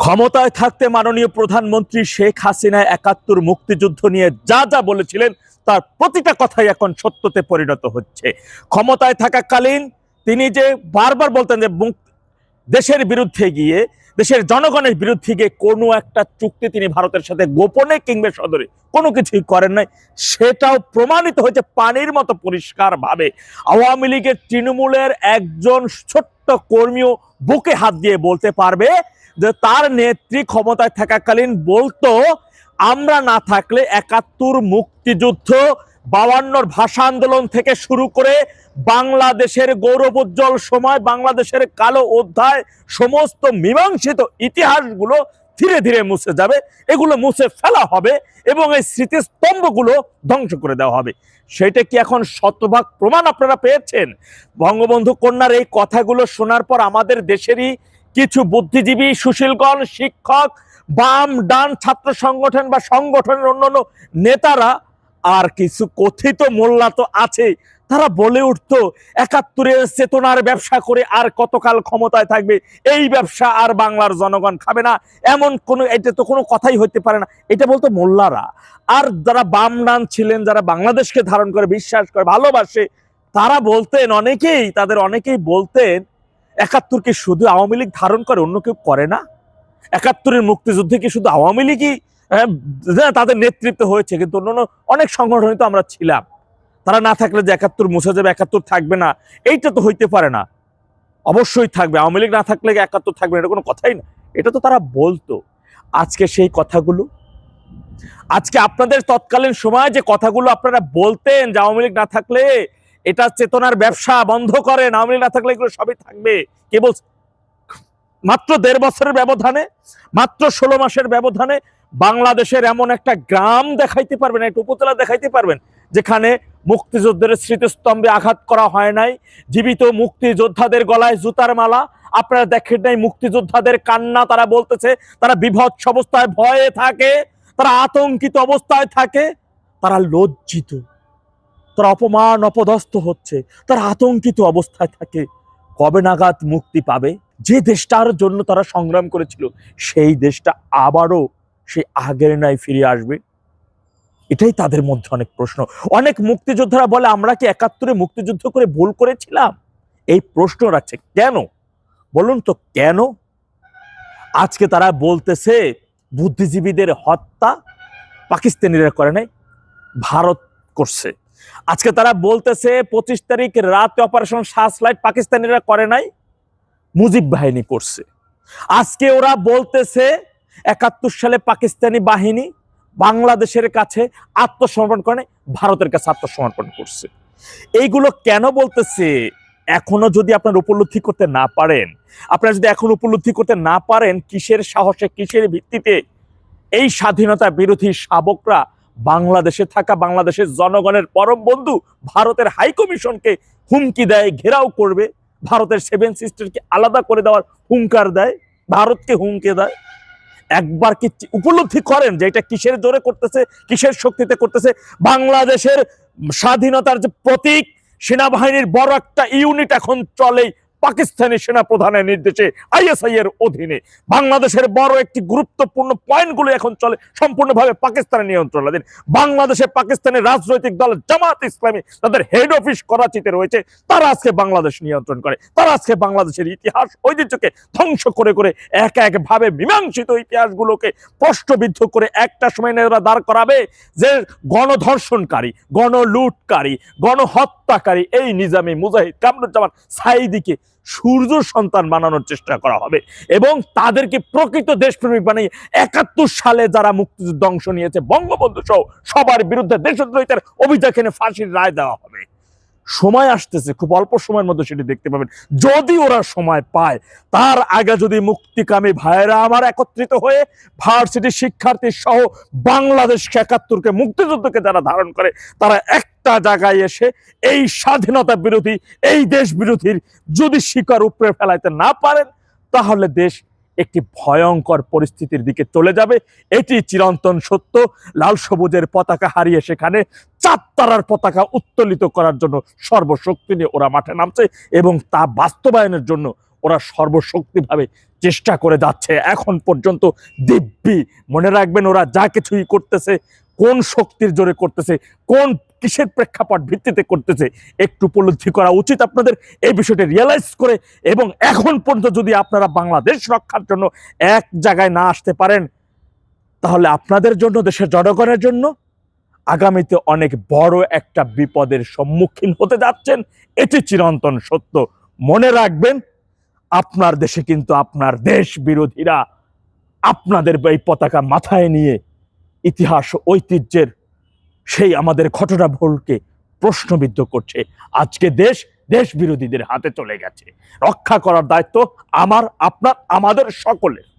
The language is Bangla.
ক্ষমতায় থাকতে মাননীয় প্রধানমন্ত্রী শেখ হাসিনা একাত্তর মুক্তিযুদ্ধ নিয়ে যা যা বলেছিলেন, তার প্রতিটা কথাই এখন সত্যতে পরিণত হচ্ছে। ক্ষমতায় থাকাকালীন তিনি যে বারবার বলতেন যে দেশের বিরুদ্ধে গিয়ে, দেশের জনগণের বিরুদ্ধে গিয়ে কোনো একটা চুক্তি তিনি ভারতের সাথে গোপনে কিংবা সদরে কোনো কিছুই করেন নাই, সেটাও প্রমাণিত হয়েছে পানির মতো পরিষ্কার ভাবে আওয়ামী লীগের তৃণমূলের একজন ছোট্ট কর্মীও বুকে হাত দিয়ে বলতে পারবে যে তার নেত্রী ক্ষমতায় থাকাকালীন বলতো, আমরা না থাকলে একাত্তর মুক্তিযুদ্ধ বাউান্নর ভাষা আন্দোলন থেকে শুরু করে বাংলাদেশের গৌরবোজ্জ্বল সময়, বাংলাদেশের কালো অধ্যায়, সমস্ত মীমাংসিত ইতিহাসগুলো ধীরে ধীরে মুছে যাবে। এগুলো মুছে ফেলা হবে এবং এই স্মৃতিস্তম্ভগুলো ধ্বংস করে দেওয়া হবে। সেটা কি এখন শতভাগ প্রমাণ আপনারা পেয়েছেন? বঙ্গবন্ধু কন্যার এই কথাগুলো শোনার পর আমাদের দেশেরই কিছু বুদ্ধিজীবী, সুশীলগণ, শিক্ষক, বাম, ডান, ছাত্র সংগঠন বা সংগঠনের অন্যান্য নেতারা আর কিছু কথিত মোল্লা তো আছে তারা বলে উঠতো, একাত্তরের চেতনার ব্যবসা করে আর কতকাল ক্ষমতায় থাকবে, এই ব্যবসা আর বাংলার জনগণ খাবে না। এমন কোনো, এটা তো কোনো কথাই হতে পারে না। এটা বলতো মোল্লারা। আর যারা বাম, ডান ছিলেন, যারা বাংলাদেশকে ধারণ করে, বিশ্বাস করে, ভালোবাসে, তারা বলতেন, অনেকেই, তাদের অনেকেই বলতেন একাত্তরকে শুধু আওয়ামী লীগ ধারণ করে অন্য কেউ করে না। একাত্তরের মুক্তিযুদ্ধে কি শুধু আওয়ামী লীগই না, তাদের নেতৃত্ব হয়েছে কিন্তু অন্যান্য অনেক সংগঠনে তো আমরা ছিলাম। তারা না থাকলে যে একাত্তর মুছে যাবে একাত্তর থাকবে না এইটা তো হইতে পারে না। অবশ্যই থাকবে আওয়ামী লীগ না থাকলে একাত্তর থাকবে এটা কোনো কথাই না। এটা তো তারা বলতো। আজকে সেই কথাগুলো আজকে আপনাদের তৎকালীন সময় যে কথাগুলো আপনারা বলতেন যে আওয়ামী লীগ না থাকলে এটা চেতনার ব্যবসা বন্ধ করেন আওয়ামী না থাকলে এগুলো সবই থাকবে। কে বলছে? মাত্র দেড় বছরের ব্যবধানে, মাত্র ষোলো মাসের ব্যবধানে বাংলাদেশের এমন একটা গ্রাম দেখাইতে পারবেন, একটা উপজেলা দেখাইতে পারবেন, যেখানে মুক্তিযুদ্ধের স্মৃতিস্তম্ভে আঘাত করা হয় নাই, জীবিত মুক্তিযোদ্ধাদের গলায় জুতার মালা, আপনারা দেখেন নাই মুক্তিযোদ্ধাদের কান্না, তারা বলতেছে, তারা বিভৎস অবস্থায় ভয়ে থাকে, তারা আতঙ্কিত অবস্থায় থাকে, তারা লজ্জিত। তারা অপমান অপদস্থ হচ্ছে, তারা আতঙ্কিত অবস্থায় থাকে। কবে নাগাদ মুক্তি পাবে? যে দেশটার জন্য তারা সংগ্রাম করেছিল, সেই দেশটা আবারও সেই আগের নাই ফিরে আসবে? এটাই তাদের মধ্যে অনেক প্রশ্ন। অনেক মুক্তিযোদ্ধারা বলে, আমরা কি একাত্তরে মুক্তিযুদ্ধ করে ভুল করেছিলাম? এই প্রশ্ন রাখছে, কেন? বলুন তো, কেন? আজকে তারা বলতেছে, বুদ্ধিজীবীদের হত্যা পাকিস্তানিরা করে নাই, ভারত করছে। আজকে তারা বলতেছে পঁচিশ তারিখ রাতে অপারেশন সার্চলাইট পাকিস্তানিরা করে নাই, মুজিব বাহিনী করছে। আজকে ওরা বলতেছে একাত্তর সালে পাকিস্তানি বাহিনী বাংলাদেশের কাছে আত্মসমর্পণ করে ভারতের কাছে আত্মসমর্পণ করছে। এইগুলো কেন বলতেছে? এখনও যদি আপনার উপলব্ধি করতে না পারেন, আপনারা যদি এখন উপলব্ধি করতে না পারেন কিসের সাহসে, কিসের ভিত্তিতে এই স্বাধীনতা বিরোধী শাবকরা বাংলাদেশে থাকা বাংলাদেশের জনগণের পরম বন্ধু ভারতের হাই কমিশনকে হুমকি দেয়, ঘেরাও করবে। ভারতের সেভেন সিস্টারকে আলাদা করে দেওয়ার হুঙ্কার দেয়, ভারতকে হুমকে দেয়। একবার কি উপলব্ধি করেন যে এটা কিসের জোরে করতেছে, কিসের শক্তিতে করতেছে? বাংলাদেশের স্বাধীনতার যে প্রতীক, সেনাবাহিনীর বড় একটা ইউনিট এখন চলে পাকিস্তানি সেনা প্রধানের নির্দেশে আইএসআই এর অধীনে বাংলাদেশের বড় একটি গুরুত্বপূর্ণ পয়েন্টগুলো এখন চলে, সম্পূর্ণভাবে পাকিস্তানের নিয়ন্ত্রণাধীন। বাংলাদেশে পাকিস্তানের রাজনৈতিক দল জামাত ইসলামী তাদের হেড অফিস করাচিতে রয়েছে। তারা আজকে বাংলাদেশ নিয়ন্ত্রণ করে। তারা আজকে বাংলাদেশের ইতিহাস, ঐতিহ্যকে ধ্বংস করে করে এক এক ভাবে মীমাংসিত ইতিহাসগুলোকে প্রশ্নবিদ্ধ করে একটা সময় এরা দাঁড় করাবে যে গণধর্ষণকারী, গণলুটকারী, গণহত্যাকারী এই নিজামী মুজাহিদ কামরুজ্জামান সাইদিকে সূর্য সন্তান বানানোর চেষ্টা করা হবে এবং তাদেরকে প্রকৃত দেশপ্রেমিক বানিয়ে একাত্তর সালে যারা মুক্তিযুদ্ধ অংশ নিয়েছে, বঙ্গবন্ধু সহ সবার বিরুদ্ধে দেশদ্রোহিতার অভিযোগে ফাঁসির রায় দেওয়া হবে। সময় আসতেছে, খুব অল্প সময়ের মধ্যে সেটি দেখতে পাবেন। যদি ওরা সময় পায়, তার আগে যদি মুক্তিকামী ভাইয়েরা আমার একত্রিত হয়ে ভার্সিটি শিক্ষার্থী সহ বাংলাদেশকে একাত্তরকে মুক্তিযুদ্ধকে যারা ধারণ করে, তারা একটা জায়গায় এসে এই স্বাধীনতা বিরোধী, এই দেশ বিরোধীর যদি শিকার উপরে ফেলাইতে না পারেন, তাহলে দেশ একটি ভয়ঙ্কর পরিস্থিতির দিকে চলে যাবে। এটি চিরন্তন সত্য। লাল সবুজের পতাকা হারিয়ে সেখানে চার তারার পতাকা উত্তোলিত করার জন্য সর্বশক্তি নিয়ে ওরা মাঠে নামছে এবং তা বাস্তবায়নের জন্য ওরা সর্বশক্তিভাবে চেষ্টা করে যাচ্ছে। এখন পর্যন্ত দিব্যি মনে রাখবেন, ওরা যা কিছুই করতেছে কোন শক্তির জোরে করতেছে, কোন কিসের প্রেক্ষাপট ভিত্তিতে করতেছে, একটু উপলব্ধি করা উচিত আপনাদের। এই বিষয়টি রিয়েলাইজ করে এবং এখন পর্যন্ত যদি আপনারা বাংলাদেশ রক্ষার জন্য এক জায়গায় না আসতে পারেন, তাহলে আপনাদের জন্য, দেশের জনগণের জন্য আগামীতে অনেক বড় একটা বিপদের সম্মুখীন হতে যাচ্ছেন। এটি চিরন্তন সত্য। মনে রাখবেন, আপনার দেশে কিন্তু আপনার দেশ বিরোধীরা আপনাদের এই পতাকা মাথায় নিয়ে ইতিহাস ঐতিহ্যের সেই আমাদের ঘটনা ভুলকে প্রশ্নবিদ্ধ করছে। আজকে দেশ দেশ বিরোধীদের হাতে চলে গেছে। রক্ষা করার দায়িত্ব আমার, আপনার, আমাদের সকলের।